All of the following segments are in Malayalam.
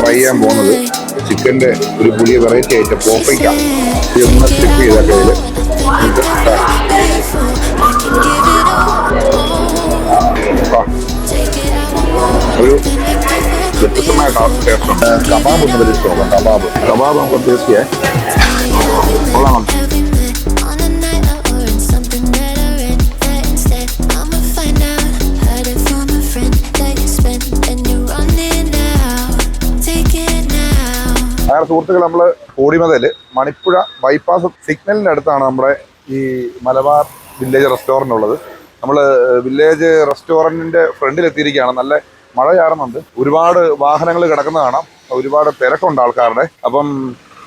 ട്രൈ ചെയ്യാൻ പോകുന്നത്. ചിക്കന്റെ ഒരു പുതിയ വെറൈറ്റി ആയിട്ട് പോപ്പയ്ക്ക ഒന്ന് സ്റ്റിപ്പ് ചെയ്ത കയ്യിൽ കബാബ് ഒന്ന് നോക്കാം കബാബ് കബാബ് നമുക്ക് ടേസ്റ്റ് ചെയ്യാം കൊള്ളാം അങ്ങനെ സുഹൃത്തുക്കൾ നമ്മൾ കോടിമതൽ മണിപ്പുഴ ബൈപ്പാസ് സിഗ്നലിന്റെ അടുത്താണ് നമ്മുടെ ഈ മലബാർ വില്ലേജ് റെസ്റ്റോറന്റ് ഉള്ളത്. നമ്മൾ വില്ലേജ് റെസ്റ്റോറന്റിന്റെ ഫ്രണ്ടിലെത്തിയിരിക്കുകയാണ്. നല്ല മഴ ചാറുന്നുണ്ട് ഒരുപാട് വാഹനങ്ങൾ കിടക്കുന്ന കാണാം. ഒരുപാട് തിരക്കുണ്ട് ആൾക്കാരുടെ. അപ്പം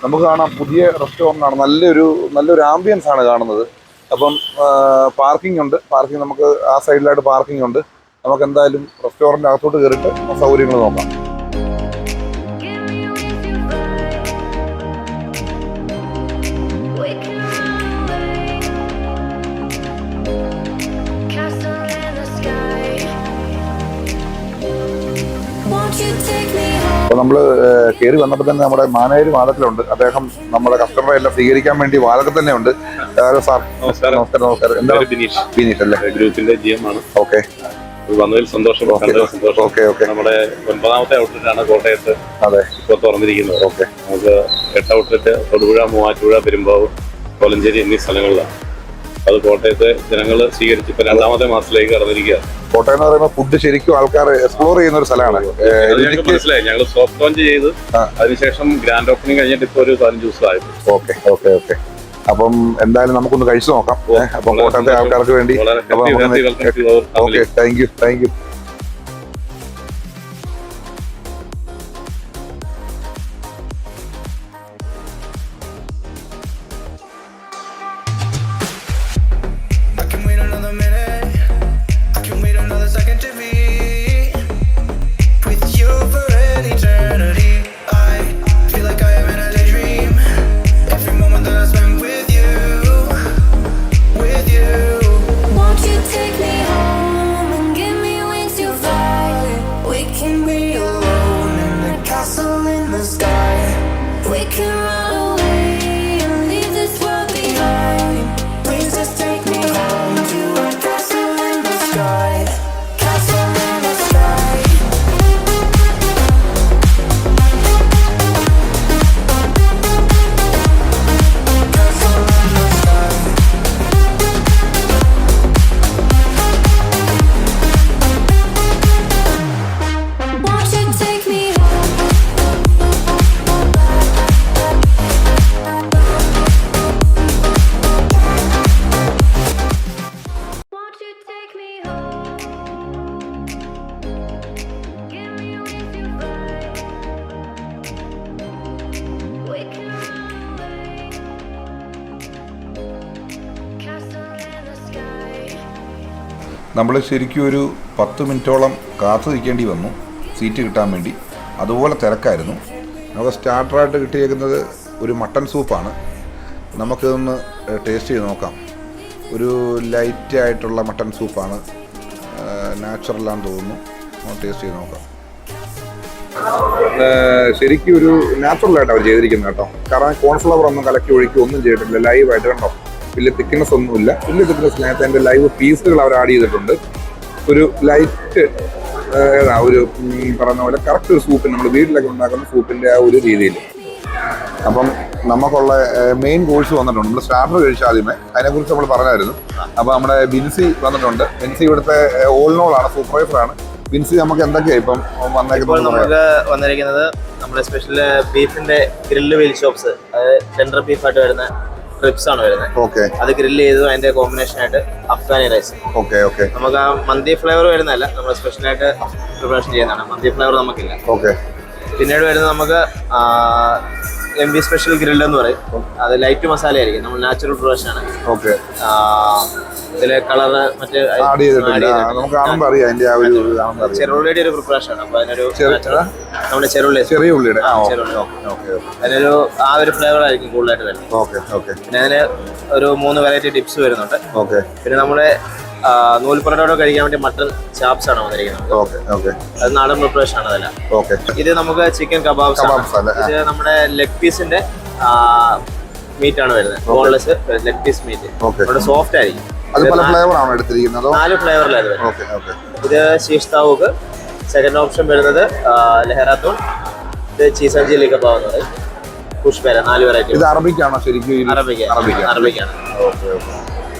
നമുക്ക് കാണാം പുതിയ റെസ്റ്റോറന്റ് ആണ്. നല്ലൊരു നല്ലൊരു ആംബിയൻസ് ആണ് കാണുന്നത്. അപ്പം പാർക്കിംഗ് ഉണ്ട്. പാർക്കിംഗ് നമുക്ക് ആ സൈഡിലായിട്ട് പാർക്കിംഗ് ഉണ്ട്. നമുക്ക് എന്തായാലും റെസ്റ്റോറന്റ് അകത്തോട്ട് കയറിയിട്ട് സൗകര്യങ്ങൾ നോക്കാം. അപ്പോൾ നമ്മൾ കയറി വന്നപ്പോൾ തന്നെ നമ്മുടെ മാനേജർ വാദത്തിലുണ്ട് അദ്ദേഹം നമ്മുടെ കസ്റ്റമറെ എല്ലാം സ്വീകരിക്കാൻ വേണ്ടി വാദത്തിൽ തന്നെ ഉണ്ട് ഹലോ സാർ നമസ്കാരം. നമസ്കാരം നമസ്കാരം. എന്താണ്? ബിനീഷ്. ബിനീഷ് അല്ലേ? ഗ്രൂപ്പിന്റെ ജി എം ആണ്. ഓക്കെ. വന്നതിൽ സന്തോഷം. ഓക്കെ ഓക്കെ നമ്മുടെ ഒൻപതാമത്തെ ഔട്ട്ലെറ്റ് ആണ് കോട്ടയത്ത്. അതെ. ഇപ്പോൾ തുറന്നിരിക്കുന്നത്. ഓക്കെ. നമുക്ക് എട്ട് ഔട്ട്ലെറ്റ് തൊടുപുഴ മൂവാറ്റുപുഴ പെരുമ്പാവൂർ കോലഞ്ചേരി എന്നീ സ്ഥലങ്ങളിലാണ്. അത് കോട്ടയത്തെ ജനങ്ങൾ സ്വീകരിച്ച് ഇപ്പൊ രണ്ടാമത്തെ മാസത്തിലേക്ക് കടന്നിരിക്കുക കോട്ടയം എന്ന് പറയുമ്പോൾ ഫുഡ് ശരിക്കും ആൾക്കാർ എക്സ്പ്ലോർ ചെയ്യുന്ന ഒരു സ്ഥലമാണ്. ഞങ്ങൾക്ക് മനസ്സിലായി. ഞങ്ങൾ സോഫ്റ്റ് ലോഞ്ച് ചെയ്ത്. അതിനുശേഷം ഗ്രാൻഡ് ഓപ്പണിംഗ് കഴിഞ്ഞിട്ട് ഇപ്പോൾ ഒരു പതിനഞ്ച് ദിവസമായി ഓക്കെ ഓക്കെ ഓക്കെ. അപ്പം എന്തായാലും നമുക്കൊന്ന് കഴിച്ചു നോക്കാം. അപ്പം കോട്ടയത്തെ ആൾക്കാർക്ക് വേണ്ടി. Okay thank you thank you നമ്മൾ ശരിക്കും ഒരു പത്ത് മിനിറ്റോളം കാത്തു നിൽക്കേണ്ടി വന്നു. സീറ്റ് കിട്ടാൻ വേണ്ടി. അതുപോലെ തിരക്കായിരുന്നു. നമുക്ക് സ്റ്റാർട്ടറായിട്ട് കിട്ടിയേക്കുന്നത് ഒരു മട്ടൺ സൂപ്പാണ്. നമുക്കിതൊന്ന് ടേസ്റ്റ് ചെയ്ത് നോക്കാം. ഒരു ലൈറ്റ് ആയിട്ടുള്ള മട്ടൺ സൂപ്പാണ്. നാച്ചുറലാന്ന് തോന്നുന്നു. ടേസ്റ്റ് ചെയ്ത് നോക്കാം. ശരിക്കും ഒരു നാച്ചുറലായിട്ട് അവർ ചെയ്തിരിക്കുന്നത് കേട്ടോ. കാരണം കോൺഫ്ലവർ ഒന്നും കലക്കി ഒഴിക്കുക ഒന്നും ചെയ്തിട്ടില്ല. ലൈവായിട്ട് കണ്ടോ? വലിയ തിക്നെസ് ഒന്നുമില്ല. വലിയ തിക്നെസ് ഇല്ലാത്ത അതിന്റെ ലൈവ് പീസുകൾ അവർ ആഡ് ചെയ്തിട്ടുണ്ട്. ഒരു ലൈറ്റ് ഏതാ ഒരു പറഞ്ഞ പോലെ കറക്റ്റ് ഒരു സൂപ്പ് നമ്മൾ വീട്ടിലൊക്കെ ഉണ്ടാക്കുന്ന സൂപ്പിന്റെ ആ ഒരു രീതിയിൽ. അപ്പം നമുക്കുള്ള മെയിൻ കോഴ്സ് വന്നിട്ടുണ്ട്. നമ്മൾ സ്റ്റാർട്ടർ കഴിച്ച ആദ്യമേ. അതിനെക്കുറിച്ച് നമ്മൾ പറഞ്ഞായിരുന്നു. അപ്പോൾ നമ്മുടെ ബിൻസി വന്നിട്ടുണ്ട്. ബിൻസി ഇവിടുത്തെ ഓൾനോളാണ് സൂപ്പർവൈസറാണ് ബിൻസി നമുക്ക് എന്തൊക്കെയാണ് ഇപ്പം വന്നേക്കുന്നത് നമുക്ക് വന്നിരിക്കുന്നത് നമ്മുടെ സ്പെഷ്യൽ ബീഫിന്റെ ഗ്രില്ല് വീൽ ഷോപ്സ് അതായത് ടെൻഡർ ബീഫായിട്ട് വരുന്ന ട്രിപ്സ് ആണ് വരുന്നത്. ഓക്കെ അത് ഗ്രില്ല് ചെയ്ത് അതിന്റെ കോമ്പിനേഷൻ ആയിട്ട് അഫ്ഗാനി റൈസ് ഓക്കെ ഓക്കെ നമുക്ക് ആ മന്തി ഫ്ലേവർ വരുന്നതല്ല നമ്മൾ സ്പെഷ്യൽ ആയിട്ട് പ്രിപ്പറേഷൻ ചെയ്യുന്നതാണ്. മന്തി ഫ്ലേവർ നമുക്കില്ല. ഓക്കെ പിന്നീട് വരുന്നത് നമുക്ക് എം ബി സ്പെഷ്യൽ ഗ്രില്ല് എന്ന് പറയും. അത് ലൈറ്റ് മസാല ആയിരിക്കും. നമ്മൾ നാച്ചുറൽ പ്രൊഡക്ഷൻ ആണ്. ഓക്കെ ഇതിലെ കളർ മറ്റേ ആഡ് ആ, നമുക്ക് കാണുമ്പോൾ അറിയാം അതിന്റെ ആ ഒരു ചെറുള്ളിയുടെ ഒരു പ്രിപ്പറേഷൻ ആണ്. അപ്പൊ അതിനൊരു നമ്മുടെ ചെറുള്ളി. ചെറിയ ഉള്ളിയുടെ. അതിനൊരു ആ ഒരു ഫ്ലേവർ ആയിരിക്കും കൂടുതലായിട്ട് വരുന്നത്. ഓക്കെ ഓക്കെ പിന്നെ അതിന് ഒരു മൂന്ന് വെറൈറ്റി ടിപ്സ് വരുന്നുണ്ട്. ഓക്കെ പിന്നെ നമ്മുടെ ആ, നൂൽപ്പുറത്തോടെ കഴിക്കാൻ വേണ്ടി മട്ടൺ ചാപ്സ് ആണ് വന്നിരിക്കുന്നത്. ഓക്കെ ഓക്കെ അത് നാടൻ പ്രിപ്പറേഷൻ ആണ് അതെല്ലാം ഓക്കെ ഇത് നമുക്ക് ചിക്കൻ കബാബ്സ് ആണ്. ഇത് നമ്മുടെ ലെഗ് പീസിന്റെ മീറ്റ് ആണ് വരുന്നത്. Boneless leg piece meat. ഇവിടെ സോഫ്റ്റ് ആയിരിക്കും. നാല് ഫ്ലേവറിലാണ് ഇത് ശീഷ് താവൂക്ക് സെക്കൻഡ് ഓപ്ഷൻ വരുന്നത് ലെഹറാത്തൂൺ ഇത് ചീസഞ്ചിലി കബാബ് എന്ന് പറയും. പുഷ്പേര നാല് വെറൈറ്റി ഇത് അറബിക്കാണോ ശരിക്കും അറബിക്ക അറബിക്കാണ് അറബിക്കാണ്. ഓക്കെ ഓക്കെ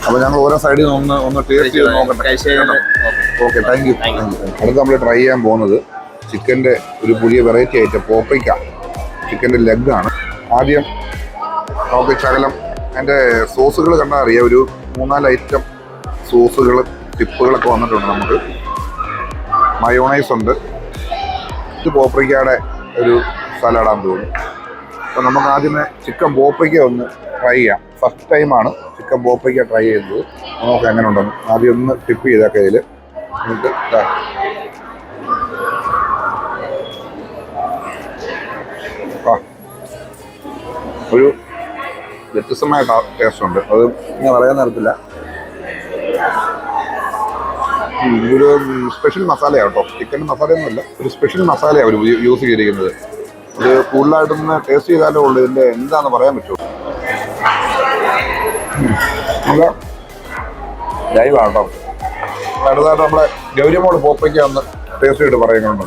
അപ്പൊ ഞങ്ങൾ ഓരോ സൈഡിൽ നിന്ന് ഒന്ന് ഒന്ന് ടേസ്റ്റ് ചെയ്ത് നോക്കട്ടെ. ഓക്കെ താങ്ക് യു അടുത്ത് നമ്മൾ ട്രൈ ചെയ്യാൻ പോകുന്നത് ചിക്കന്റെ ഒരു പുതിയ വെറൈറ്റി ആയിട്ട് പോപ്പയ്ക്ക ചിക്കന്റെ ലെഗാണ് ആദ്യം നമുക്ക് ശകലം അതിന്റെ സോസുകൾ കണ്ടാൽ അറിയാം. ഒരു മൂന്നാൽ ഐറ്റം സോസുകൾ ടിപ്പുകളൊക്കെ വന്നിട്ടുണ്ട് നമുക്ക്. മയോണൈസ് ഉണ്ട്. ഇത് പോപ്പയ്ക്കയുടെ ഒരു സലാഡാന്ന് തോന്നുന്നു. അപ്പം നമുക്ക് ആദ്യമേ ചിക്കൻ പോപ്പയ്ക്ക ഒന്ന് ട്രൈ ചെയ്യാം. ഫസ്റ്റ് ടൈമാണ് ചിക്കൻ പോപ്പയ്ക്ക ട്രൈ ചെയ്തത്. നമുക്ക് എങ്ങനെ ഉണ്ടെന്ന് ആദ്യം ഒന്ന് ടിപ്പ് ചെയ്താൽ കയ്യിൽ എന്നിട്ട് ഒരു വ്യത്യസ്തമായ ടേസ്റ്റ് ഉണ്ട്. അത് ഞാൻ പറയാൻ നേരത്തില്ല. ഒരു സ്പെഷ്യൽ മസാലയാണ് കേട്ടോ. ചിക്കൻ മസാലയൊന്നുമല്ല ഒരു സ്പെഷ്യൽ മസാലയാണ് അവർ യൂസ് ചെയ്തിരിക്കുന്നത്. ഇത് കൂടുതലായിട്ടൊന്ന് ടേസ്റ്റ് ചെയ്താലേ ഉള്ളൂ. ഇതിന്റെ എന്താണെന്ന് പറയാൻ നല്ല ലൈവാണ് കേട്ടോ. അടുത്തായിട്ട് നമ്മളെ ഗൗരിമോട് പോപ്പയ്ക്ക് അന്ന് ടേസ്റ്റ് ചെയ്തിട്ട് പറയുന്നുണ്ട്?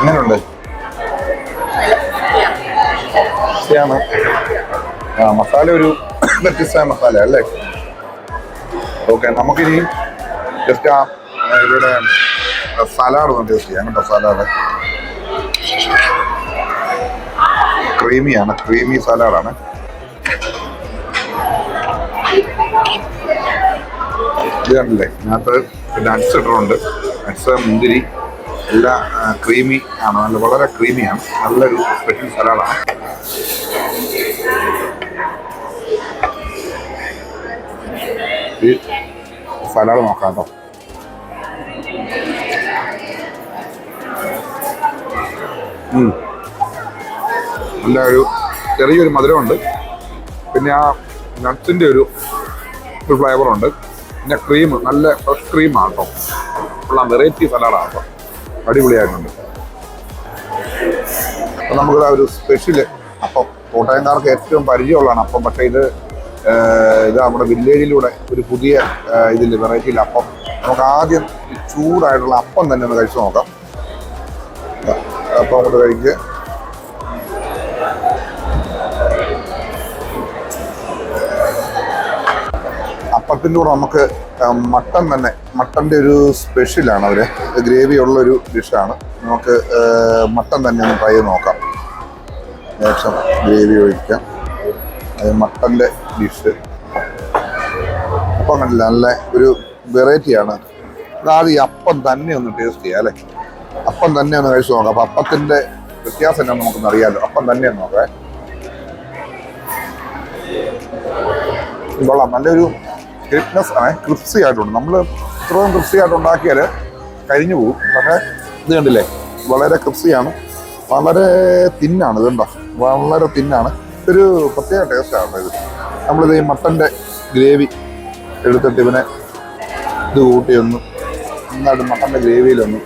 എങ്ങനെയുണ്ട്? ആ മസാല ഒരു വ്യത്യസ്തമായ മസാല അല്ലേ? ഓക്കെ നമുക്കിനി ജസ്റ്റ് ആ ഇവിടെ സലാഡ് ഒന്ന് ടേസ്റ്റ് ചെയ്യാം കേട്ടോ സലാഡ്. ക്രീമിയാണ് ക്രീമി സലാഡാണ് ഇത് ഇതിനകത്ത് നട്ട്സ് ഇട്ടിട്ടുണ്ട്. നട്ട്സ് മുന്തിരി എല്ലാം ക്രീമി ആണ് നല്ല വളരെ ക്രീമിയാണ് നല്ലൊരു സ്പെഷ്യൽ സലാഡാണ് ഈ സലാഡ് നോക്കാം കേട്ടോ. നല്ല ഒരു ചെറിയൊരു മധുരമുണ്ട്. പിന്നെ ആ നട്ട്സിന്റെ ഒരു ഒരു ഫ്ലേവറുണ്ട് പിന്നെ ക്രീം നല്ല ഫ്രഷ് ക്രീമാണ് കേട്ടോ. ഉള്ള വെറൈറ്റി സലാഡാണ് കേട്ടോ. അടിപൊളിയായിട്ടുണ്ട്. അപ്പം നമുക്ക് ഒരു സ്പെഷ്യൽ അപ്പം കോട്ടയംകാർക്ക് ഏറ്റവും പരിചയമുള്ളതാണ്. അപ്പം പക്ഷേ ഇത് ഇത് നമ്മുടെ വില്ലേജിലൂടെ ഒരു പുതിയ ഇതിൽ വെറൈറ്റിയിൽ അപ്പം. നമുക്ക് ആദ്യം ചൂടായിട്ടുള്ള അപ്പം തന്നെ ഒന്ന് കഴിച്ചു നോക്കാം. അപ്പം അങ്ങോട്ട് കഴിക്കുക അപ്പത്തിന്റെ കൂടെ നമുക്ക് മട്ടൻ തന്നെ മട്ടന്റെ ഒരു സ്പെഷ്യലാണ് അവർ ഗ്രേവി ഉള്ളൊരു ഡിഷാണ്. നമുക്ക് മട്ടൻ തന്നെ ഒന്ന് ട്രൈ ചെയ്ത് നോക്കാം. ശേഷം ഗ്രേവി ഒഴിക്കാം. അത് മട്ടന്റെ ഡിഷ് അപ്പം കണ്ടില്ല നല്ല ഒരു വെറൈറ്റിയാണ് അതാദ്യം ഈ അപ്പം തന്നെ ഒന്ന് ടേസ്റ്റ് ചെയ്യാം അല്ലേ? അപ്പം തന്നെ ഒന്ന് കഴിച്ചു നോക്കാം. അപ്പം അപ്പത്തിന്റെ വ്യത്യാസം എന്നാന്ന് നമുക്കൊന്ന് അറിയാമല്ലോ അപ്പം തന്നെ ഒന്ന് നോക്കാം. കൊള്ളാം. നല്ലൊരു ക്രിപ്നെസ് ആണ്. ക്രിപ്സി ആയിട്ടുണ്ട്. നമ്മൾ ഇത്രയും ക്രിപ്സി ആയിട്ട് ഉണ്ടാക്കിയാൽ കഴിഞ്ഞു പോകും. പക്ഷേ ഇത് കണ്ടില്ലേ? വളരെ ക്രിപ്സിയാണ് വളരെ തിന്നാണ് ഇതുണ്ടോ വളരെ തിന്നാണ് ഒരു പ്രത്യേക ടേസ്റ്റാണ് ഇത്. നമ്മളിത് ഈ മട്ടന്റെ ഗ്രേവി എടുത്തിട്ട് ഇവനെ ഇത് കൂട്ടി ഒന്ന് നന്നായിട്ട് മട്ടന്റെ ഗ്രേവിയിലൊന്ന്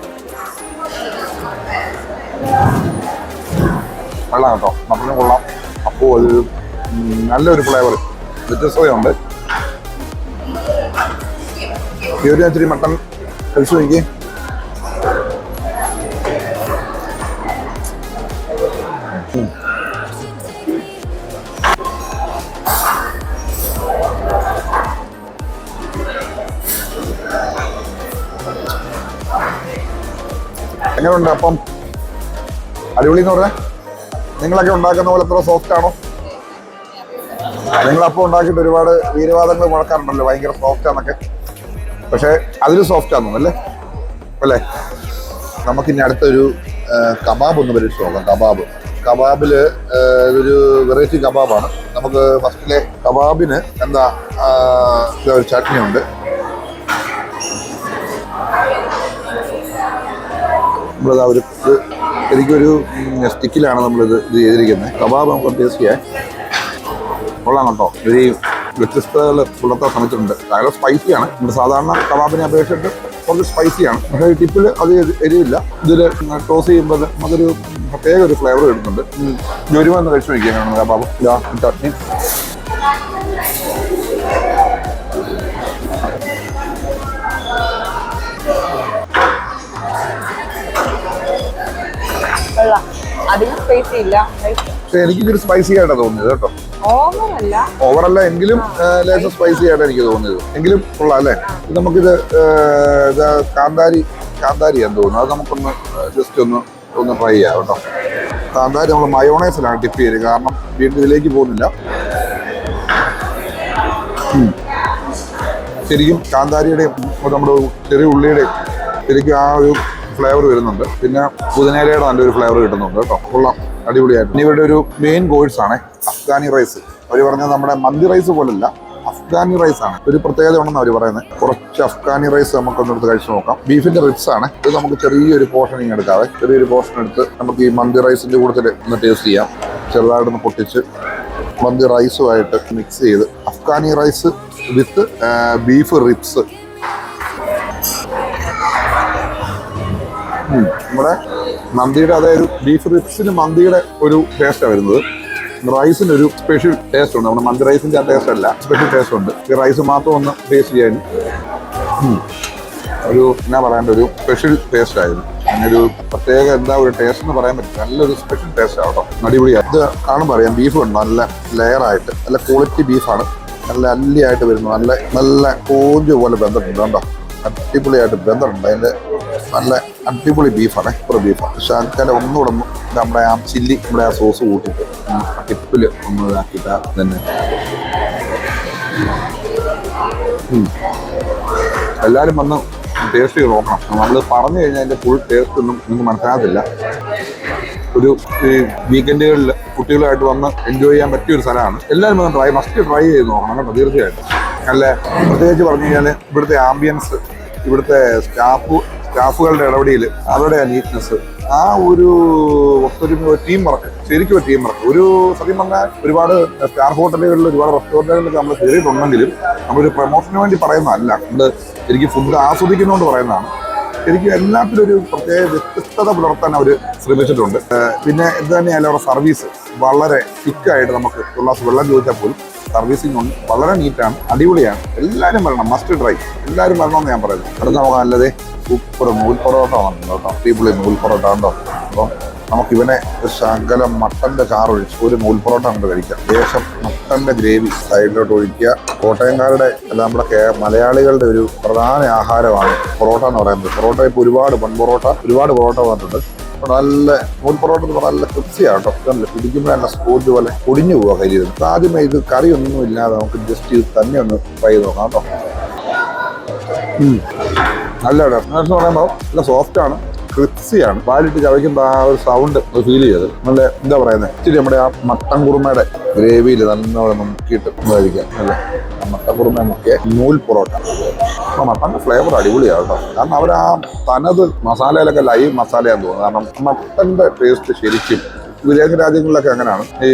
വെള്ളം കേട്ടോ. മട്ടനും കൊള്ളാം. അപ്പോൾ ഒരു നല്ലൊരു ഫ്ലേവർ. വ്യത്യസ്തതയുണ്ട്. ഈ ഒരു ഇച്ചിരി മട്ടൺ കഴിച്ചു നോക്കി എങ്ങനെയുണ്ട് അപ്പം? അടിപൊളി എന്ന് പറഞ്ഞാൽ നിങ്ങളൊക്കെ ഉണ്ടാക്കുന്ന പോലെ എത്ര സോഫ്റ്റ് ആണോ? നിങ്ങളപ്പം ഉണ്ടാക്കിയിട്ട് ഒരുപാട് വീരവാദങ്ങൾ മുഴക്കാറുണ്ടല്ലോ ഭയങ്കര സോഫ്റ്റ് ആണെന്നൊക്കെ പക്ഷേ അതിലും സോഫ്റ്റ് ആണെന്നു അല്ലേ? അല്ലേ? നമുക്കിനി അടുത്തൊരു കബാബ് ഒന്ന് പരീക്ഷിച്ച് നോക്കാം. കബാബ്. കബാബിൽ ഇതൊരു വെറൈറ്റി കബാബാണ്. നമുക്ക് ഫസ്റ്റിലെ കബാബിന് എന്താ ഒരു ചട്നി നമ്മളിതാ അവർ എനിക്കൊരു ശരിക്കൊരു സ്റ്റിക്കിലാണ് നമ്മളിത് ഇത് ചെയ്തിരിക്കുന്നത് കബാബ് നമുക്ക് ടേസ്റ്റ് ചെയ്യാൻ കൊള്ളാം കേട്ടോ. ഒരു വ്യത്യസ്തതകൾ പുലർത്താൻ ശ്രമിച്ചിട്ടുണ്ട് അയാൾ സ്പൈസിയാണ് നമ്മുടെ സാധാരണ കബാബിനെ അപേക്ഷിച്ചിട്ട് കുറച്ച് സ്പൈസിയാണ് പക്ഷേ ഈ ടിപ്പിൽ അത് എരി- എരിവില്ല. ഇതിൽ ടോസ് ചെയ്യുമ്പോൾ നമുക്കൊരു പ്രത്യേക ഒരു ഫ്ലേവർ കിട്ടുന്നുണ്ട്. ജോലിമ ഒന്ന് കഴിച്ചു നോക്കിയാണ് കബാബ്. ചട്നി. കൊള്ളാം അധികം സ്പൈസി ഇല്ല. പക്ഷേ എനിക്കിതൊരു സ്പൈസി ആയിട്ടാണ് തോന്നിയത് കേട്ടോ. ഓവറല്ല ഓവറല്ല എങ്കിലും ലേശം സ്പൈസി ആയിട്ടാണ് എനിക്ക് തോന്നിയത്. എങ്കിലും കൊള്ളാം അല്ലേ? ഇത് നമുക്കിത് കാന്താരി കാന്താരി എന്ന് തോന്നുന്നു. അത് നമുക്കൊന്ന് ജസ്റ്റ് ഒന്ന് ഒന്ന് ട്രൈ ചെയ്യാം കേട്ടോ. കാന്താരി നമ്മൾ മയോണൈസിലാണ് ടിപ്പ് ചെയ്ത് കാരണം വീണ്ടും ഇതിലേക്ക് പോകുന്നില്ല. ശരിക്കും കാന്താരിയുടെയും നമ്മുടെ ചെറിയ ഉള്ളിയുടെയും ശരിക്കും ആ ഒരു ഫ്ലേവർ വരുന്നുണ്ട്. പിന്നെ പുതിനേരയുടെ നല്ലൊരു ഫ്ലേവർ കിട്ടുന്നുണ്ട് കേട്ടോ. കൊള്ളാം. അടിപൊളിയായിട്ട്. ഇനി ഇവരുടെ ഒരു മെയിൻ കോഴ്സ് ആണ്. അഫ്ഗാനി റൈസ് അവർ പറഞ്ഞത് നമ്മുടെ മന്തി റൈസ് പോലല്ല അഫ്ഗാനി റൈസ് ആണ്. ഒരു പ്രത്യേകത ഉണ്ടെന്ന് അവർ പറയുന്നത്. കുറച്ച് അഫ്ഗാനി റൈസ് നമുക്കൊന്ന് എടുത്ത് കഴിച്ചു നോക്കാം. ബീഫിന്റെ റിബ്സ് ആണ്. ഇത് നമുക്ക് ചെറിയൊരു പോർഷനിങ് എടുക്കാതെ ചെറിയൊരു പോർഷൻ എടുത്ത് നമുക്ക് ഈ മന്തി റൈസിന്റെ കൂട്ടത്തിൽ ഒന്ന് ടേസ്റ്റ് ചെയ്യാം. ചെറുതായിട്ടൊന്ന് പൊട്ടിച്ച് മന്തി റൈസുമായിട്ട് മിക്സ് ചെയ്ത് Afghani rice with beef ribs നമ്മുടെ മന്തിയുടെ അതായത് ബീഫ് റിപ്സിന് മന്തിയുടെ ഒരു ടേസ്റ്റാണ് വരുന്നത്. റൈസിന് ഒരു സ്പെഷ്യൽ ടേസ്റ്റ് ഉണ്ട്. നമ്മുടെ മന്തി റൈസിന്റെ ആ ടേസ്റ്റ് അല്ല. സ്പെഷ്യൽ ടേസ്റ്റ് ഉണ്ട്. ഈ റൈസ് മാത്രം ഒന്ന് ടേസ്റ്റ് ചെയ്യാൻ. ഒരു എന്നാ പറയേണ്ട ഒരു സ്പെഷ്യൽ ടേസ്റ്റ് ആയിരുന്നു. അങ്ങനെ ഒരു പ്രത്യേക എന്താ ഒരു ടേസ്റ്റ് എന്ന് പറയാൻ പറ്റില്ല. നല്ലൊരു സ്പെഷ്യൽ ടേസ്റ്റ് ആട്ടോ അടിപൊളി അത് കാണുമ്പോൾ അറിയാം ബീഫ് ഉണ്ട്? നല്ല ലെയറായിട്ട് നല്ല ക്വാളിറ്റി ബീഫാണ് നല്ല അല്ലിയായിട്ട് വരുന്നു. നല്ല നല്ല കോഞ്ച് പോലെ ബന്ധമുണ്ട്. കണ്ടോ? അടിപൊളിയായിട്ട് ബന്ധമുണ്ട്. അതിന്റെ നല്ല അടിപൊളി ബീഫാണ് ഇപ്പുറ ബീഫാണ് ശർക്കര ഒന്നുകൂടെ ഒന്ന് നമ്മുടെ ആ ചില്ലി നമ്മുടെ ആ സോസ് കൂട്ടിയിട്ട് ടിപ്പിൽ ഒന്ന് ഇതാക്കിയിട്ട് തന്നെ എല്ലാവരും വന്ന് ടേസ്റ്റ് ചെയ്ത് നോക്കണം. നമ്മൾ പറഞ്ഞു കഴിഞ്ഞാൽ അതിന്റെ ഫുൾ ടേസ്റ്റ് ഒന്നും നിങ്ങൾക്ക് മനസ്സിലാകത്തില്ല. ഒരു ഈ വീക്കെൻഡുകളിൽ കുട്ടികളുമായിട്ട് വന്ന് എൻജോയ് ചെയ്യാൻ പറ്റിയ ഒരു സ്ഥലമാണ്. എല്ലാവരും വന്ന് ട്രൈ മസ്റ്റ് ട്രൈ ചെയ്ത് നോക്കണം കേട്ടോ തീർച്ചയായിട്ടും. നല്ല പ്രത്യേകിച്ച് പറഞ്ഞു കഴിഞ്ഞാൽ ഇവിടുത്തെ ആംബിയൻസ് ഇവിടുത്തെ സ്റ്റാഫ് സ്റ്റാഫുകളുടെ ഇടപെടിയിൽ അവരുടെ നീറ്റ്നെസ് ആ ഒരു ഒത്തൊരുമ ടീം വർക്ക് ശരിക്കും ഒരു ടീം വർക്ക് ഒരു സത്യം പറഞ്ഞാൽ ഒരുപാട് സ്റ്റാർ ഹോട്ടലുകളിൽ ഒരുപാട് റെസ്റ്റോറന്റുകളിലൊക്കെ നമ്മൾ കയറിയിട്ടുണ്ടെങ്കിലും നമ്മളൊരു പ്രൊമോഷന് വേണ്ടി പറയുന്നതല്ല. നമ്മൾ ശരിക്കും ഫുഡ് ആസ്വദിക്കുന്നതുകൊണ്ട് പറയുന്നതാണ്. ശരിക്കും എല്ലാത്തിലും ഒരു പ്രത്യേക വ്യത്യസ്തത പുലർത്താൻ അവർ ശ്രമിച്ചിട്ടുണ്ട്. പിന്നെ ഇത് തന്നെയല്ല അവരുടെ സർവീസ്. വളരെ ക്വിക്കായിട്ട് നമുക്ക് ഉള്ള വെള്ളം ചോദിച്ചാൽ പോലും സർവീസിംഗ് ഉണ്ട് വളരെ നീറ്റാണ് അടിപൊളിയാണ്. എല്ലാവരും വരണം മസ്റ്റ് ട്രൈ എല്ലാവരും വരണമെന്ന് ഞാൻ പറയുന്നത് അടുത്ത നമുക്ക് നല്ലത് സൂപ്പർ നൂൽ പൊറോട്ട വന്നിട്ടുണ്ടോ കേട്ടോ. അടിപൊളി നൂൽ പൊറോട്ട ഉണ്ടോ? അപ്പം നമുക്ക് ഇവനെ ഒരു മട്ടന്റെ ചാറൊഴിച്ച് ഒരു നൂൽപ്പൊറോട്ട നമുക്ക് കഴിക്കാം. ശേഷം മട്ടന്റെ ഗ്രേവി സൈഡിലോട്ട് ഒഴിക്കുക. കോട്ടയംകാരുടെ അല്ല നമ്മുടെ മലയാളികളുടെ ഒരു പ്രധാന ആഹാരമാണ് പൊറോട്ട എന്ന് പറയുന്നത്. പൊറോട്ട ഇപ്പോൾ ഒരുപാട് പൺ പൊറോട്ട ഒരുപാട് പൊറോട്ട വന്നിട്ടുണ്ട്. നല്ല നൂൽ പൊറോട്ട എന്ന് പറഞ്ഞാൽ നല്ല കേട്ടോ. ഇതല്ല പിടിക്കുമ്പോൾ നല്ല സ്പോഞ്ച് പോലെ പൊടിഞ്ഞു പോവുക അപ്പോൾ ആദ്യമേ ഇത് കറി ഒന്നും ഇല്ലാതെ നമുക്ക് ജസ്റ്റ് ഇത് തന്നെ ഒന്ന് ട്രൈ നോക്കാം കേട്ടോ. നല്ല എന്ന് പറയുമ്പോൾ നല്ല സോഫ്റ്റ് ആണ് വാലിട്ട് ചവയ്ക്കുമ്പോൾ ആ ഒരു സൗണ്ട് ഫീൽ ചെയ്തത് നല്ല എന്താ പറയുന്നത് ഇച്ചിരി നമ്മുടെ ആ മട്ടൻ കുറുമയുടെ ഗ്രേവിയിൽ നല്ലോണം മുക്കിയിട്ട് കഴിക്കാം അല്ലേ? ആ മട്ടൻ കുറുമ മുക്കിയ നൂൽ പൊറോട്ട. ആ മട്ടന്റെ ഫ്ലേവർ അടിപൊളിയാണ് കേട്ടോ. കാരണം അവർ ആ തനത് മസാലയിലൊക്കെ ലൈവ് മസാലയാന്ന് തോന്നുന്നു. കാരണം മട്ടന്റെ ടേസ്റ്റ് ശരിക്കും വിദേശ രാജ്യങ്ങളിലൊക്കെ അങ്ങനെയാണ്. ഈ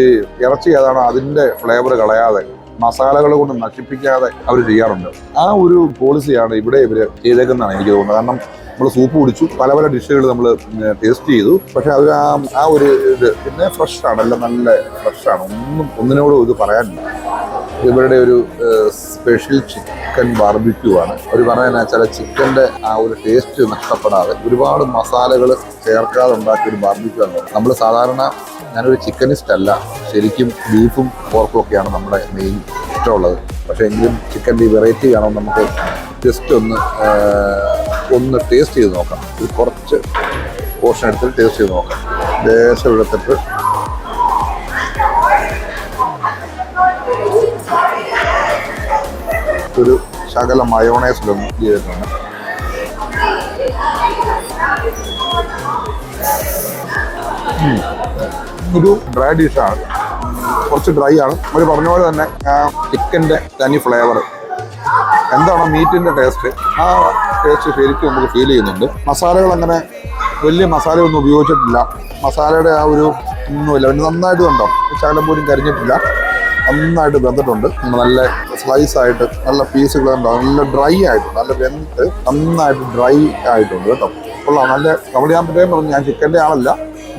ഇറച്ചി ഏതാണോ അതിന്റെ ഫ്ലേവർ കളയാതെ മസാലകൾ കൊണ്ട് നശിപ്പിക്കാതെ അവർ ചെയ്യാറുണ്ട്. ആ ഒരു പോളിസിയാണ് ഇവിടെ ഇവർ ചെയ്തേക്കുന്നതാണ് എനിക്ക് തോന്നുന്നത്. കാരണം നമ്മൾ സൂപ്പ് കുടിച്ചു പല പല ഡിഷുകൾ നമ്മൾ ടേസ്റ്റ് ചെയ്തു. പക്ഷെ അവർ ആ ആ ഒരു ഇത് പിന്നെ ഫ്രഷാണ് എല്ലാം നല്ല ഫ്രഷാണ് ഒന്നും ഒന്നിനോടും ഇത് പറയാനില്ല. ഇവരുടെ ഒരു സ്പെഷ്യൽ ചിക്കൻ ബാർബിക്യൂ ആണ്. അവർ പറയുന്ന ചില ചിക്കന്റെ ആ ഒരു ടേസ്റ്റ് നഷ്ടപ്പെടാതെ ഒരുപാട് മസാലകൾ ചേർക്കാതെ ഉണ്ടാക്കിയ ഒരു ബാർബിക്യൂ ആണ്. നമ്മൾ സാധാരണ ഞാനൊരു ചിക്കനിസ്റ്റ് അല്ല ശരിക്കും ബീഫും പോർക്കും ഒക്കെയാണ് നമ്മുടെ മെയിൻ ഇഷ്ടമുള്ളത്. പക്ഷേ എങ്കിലും ചിക്കന്റെ വെറൈറ്റി കാണാൻ നമുക്ക് ജസ്റ്റ് ഒന്ന് ഒന്ന് ടേസ്റ്റ് ചെയ്ത് നോക്കാം. ഒരു കുറച്ച് പോർഷൻ എടുത്തിട്ട് ടേസ്റ്റ് ചെയ്ത് നോക്കാം. ദേശം എടുത്തിട്ട്. ഒരു ശകല മയോണൈസിലൊന്ന് ചെയ്തിട്ടുണ്ട്. ഒരു ഡ്രൈ ഡിഷാണ് കുറച്ച് ഡ്രൈ ആണ്. അവർ പറഞ്ഞ പോലെ തന്നെ ചിക്കന്റെ തനി ഫ്ലേവർ എന്താണ് മീറ്റിന്റെ ടേസ്റ്റ് ആ ടേസ്റ്റ് ശരിക്കും നമുക്ക് ഫീൽ ചെയ്യുന്നുണ്ട്. മസാലകൾ അങ്ങനെ വലിയ മസാലയൊന്നും ഉപയോഗിച്ചിട്ടില്ല. മസാലയുടെ ആ ഒരു ഒന്നുമില്ല. പിന്നെ നന്നായിട്ട് കണ്ടോ? ശകലം പോലും കരിഞ്ഞിട്ടില്ല. നന്നായിട്ട് വെന്തിട്ടുണ്ട്. നല്ല സ്ലൈസ് ആയിട്ട് നല്ല പീസുകൾ ഉണ്ടോ നല്ല ഡ്രൈ ആയിട്ട് നല്ല വെന്ത് നന്നായിട്ട് ഡ്രൈ ആയിട്ടുണ്ട് കേട്ടോ. കൊള്ളാം. നല്ല ഞാൻ പറഞ്ഞു ഞാൻ ചിക്കന്റെ ആളല്ല.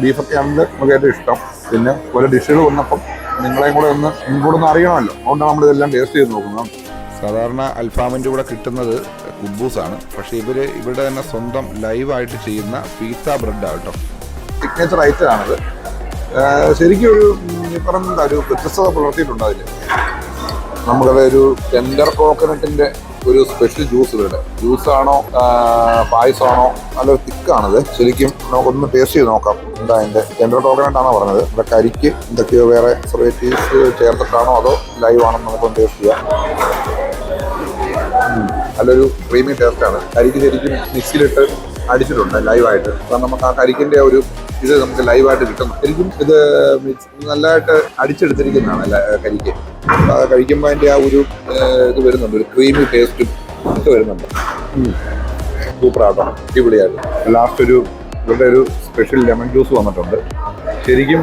ബീഫൊക്കെ ആണെങ്കിൽ നമുക്ക് ഏറ്റവും ഇഷ്ടം. പിന്നെ ഓരോ ഡിഷുകൾ വന്നപ്പം നിങ്ങളെയും കൂടെ ഒന്ന് കൂടെ ഒന്ന് അറിയണമല്ലോ. അതുകൊണ്ടാണ് നമ്മൾ ഇതെല്ലാം ടേസ്റ്റ് ചെയ്ത് നോക്കുന്നത്. സാധാരണ അൽഫാമിന്റെ കൂടെ കിട്ടുന്നത് കുബൂസാണ്. പക്ഷേ ഇവർ ഇവിടെ തന്നെ സ്വന്തം ലൈവായിട്ട് ചെയ്യുന്ന പീത്ത ബ്രെഡാണ് കേട്ടോ. സിഗ്നേച്ചർ ഐറ്റം ആണിത്. ആഹ് ശരിക്കും ഒരു പറഞ്ഞ ഒരു വ്യത്യസ്തത പുലർത്തിയിട്ടുണ്ട് അതിൽ നമുക്കത് ഒരു ടെൻഡർ കോക്കനട്ടിന്റെ ഒരു സ്പെഷ്യൽ ജ്യൂസ് ഇവരുടെ ജ്യൂസാണോ പായസമാണോ നല്ലൊരു തിക്കാണിത്. ശരിക്കും നമുക്കൊന്ന് ടേസ്റ്റ് ചെയ്ത് നോക്കാം. എന്താ അതിന്റെ ടെൻഡർ കോക്കനട്ട് പറഞ്ഞത്? ഇവിടെ കരിക്ക് എന്തൊക്കെയോ വേറെ വെറൈറ്റീസ് ചേർത്തിട്ടാണോ അതോ ലൈവ് ആണോ നമുക്കൊന്ന് ടേസ്റ്റ് ചെയ്യാം. നല്ലൊരു ക്രീമി ടേസ്റ്റാണ് കരിക്ക് ശരിക്കും മിക്സിയിലിട്ട് അടിച്ചിട്ടുണ്ട് ലൈവായിട്ട് അപ്പം നമുക്ക് ആ കരിക്കിന്റെ ഒരു ഇത് നമുക്ക് ലൈവായിട്ട് കിട്ടുന്നു. ശരിക്കും ഇത് നല്ലതായിട്ട് അടിച്ചെടുത്തിരിക്കുന്നതാണ് കരിക്ക്. അപ്പം അത് കഴിക്കുമ്പോൾ അതിന്റെ ആ ഒരു ഇത് വരുന്നുണ്ട്. ഒരു ക്രീമി ടേസ്റ്റും ഒക്കെ വരുന്നുണ്ട്. സൂപ്പറാട്ടോ അടിപൊളിയായിട്ട്. ലാസ്റ്റ് ഒരു ഇവരുടെ ഒരു സ്പെഷ്യൽ ലെമൺ ജ്യൂസ് വന്നിട്ടുണ്ട്. ശരിക്കും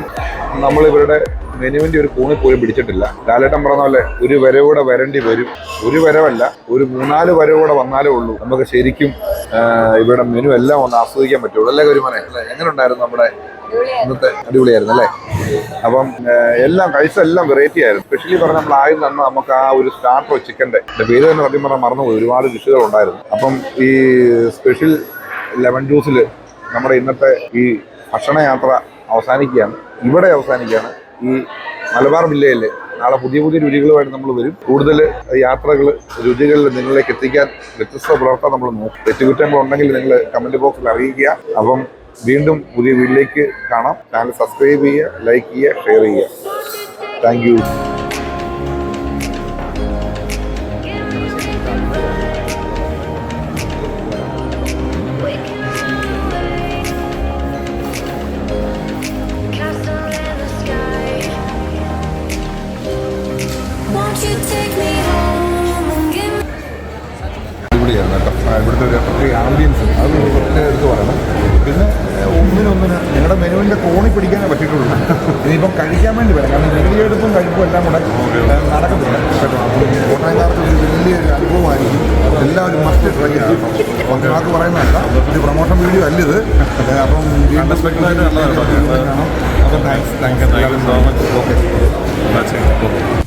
നമ്മൾ ഇവരുടെ മെനുവിന്റെ ഒരു കൂണി പോലും പിടിച്ചിട്ടില്ല. ലാലേട്ടൻ പറഞ്ഞ പോലെ ഒരു വരവൂടെ വരേണ്ടി വരും. ഒരു വരവല്ല ഒരു മൂന്നാൽ വരവൂടെ വന്നാലേ ഉള്ളൂ. നമുക്ക് ശരിക്കും ഇവിടെ മെനു എല്ലാം ഒന്ന് ആസ്വദിക്കാൻ പറ്റുള്ളൂ. അല്ലേ ഗുരുമനെ? അല്ലേ എങ്ങനെ ഉണ്ടായിരുന്നു നമ്മുടെ ഇന്നത്തെ അടിപൊളിയായിരുന്നു അല്ലേ? അപ്പം എല്ലാം കഴിച്ച എല്ലാം വെറൈറ്റി ആയിരുന്നു. സ്പെഷ്യലി പറഞ്ഞ നമ്മൾ ആദ്യം തന്നെ നമുക്ക് ആ ഒരു സ്റ്റാർട്ടർ ചിക്കന്റെ പേര് തന്നെ സത്യം പറഞ്ഞാൽ മറന്നുപോയി. ഒരുപാട് ഡിഷുകൾ ഉണ്ടായിരുന്നു. അപ്പം ഈ സ്പെഷ്യൽ ലെമൺ ജ്യൂസിൽ നമ്മുടെ ഇന്നത്തെ ഈ ഭക്ഷണയാത്ര അവസാനിക്കുകയാണ്. ഇവിടെ അവസാനിക്കുകയാണ്. ഈ മലബാർ ജില്ലയിൽ നാളെ പുതിയ പുതിയ രുചികളുമായിട്ട് നമ്മൾ വരും. കൂടുതൽ യാത്രകൾ രുചികളിൽ നിങ്ങളിലേക്ക് എത്തിക്കാൻ വ്യത്യസ്ത പുലർത്താൻ നമ്മൾ നോക്കും. തെറ്റുകുറ്റങ്ങൾ ഉണ്ടെങ്കിൽ നിങ്ങൾ കമന്റ് ബോക്സിൽ അറിയിക്കുക. അപ്പം വീണ്ടും പുതിയ വീട്ടിലേക്ക് കാണാം. ചാനൽ സബ്സ്ക്രൈബ് ചെയ്യുക ലൈക്ക് ചെയ്യുക ഷെയർ ചെയ്യുക. താങ്ക് കേട്ടോ. ഇവിടുത്തെ ഒരു പ്രത്യേക ആംബിയൻസ് അത് പ്രത്യേക എടുത്ത് പറയണം. പിന്നെ ഒന്നിനൊന്നിന് നിങ്ങളുടെ മെനുവിന്റെ കോണി പിടിക്കാനേ പറ്റിയിട്ടുള്ളൂ. ഇനിയിപ്പം കഴിക്കാൻ വേണ്ടി വരാം. കാരണം നെടിയെടുപ്പും കഴിപ്പും എല്ലാം കൂടെ നടക്കത്തില്ല. കേട്ടോ. അപ്പം കോട്ടയംകാർക്ക് ഒരു വലിയൊരു അനുഭവമായിരിക്കും. എല്ലാവരും മസ്റ്റ് ട്രൈ ചെയ്യണം അപ്പം ഞങ്ങൾക്ക് പറയുന്നതല്ല ഒരു പ്രൊമോഷൻ വീഡിയോ അല്ല ഇത്. അപ്പം വീണ്ടും കാണാം. അപ്പം താങ്ക്സ് താങ്ക്സ് മച്ച് ഓക്കെ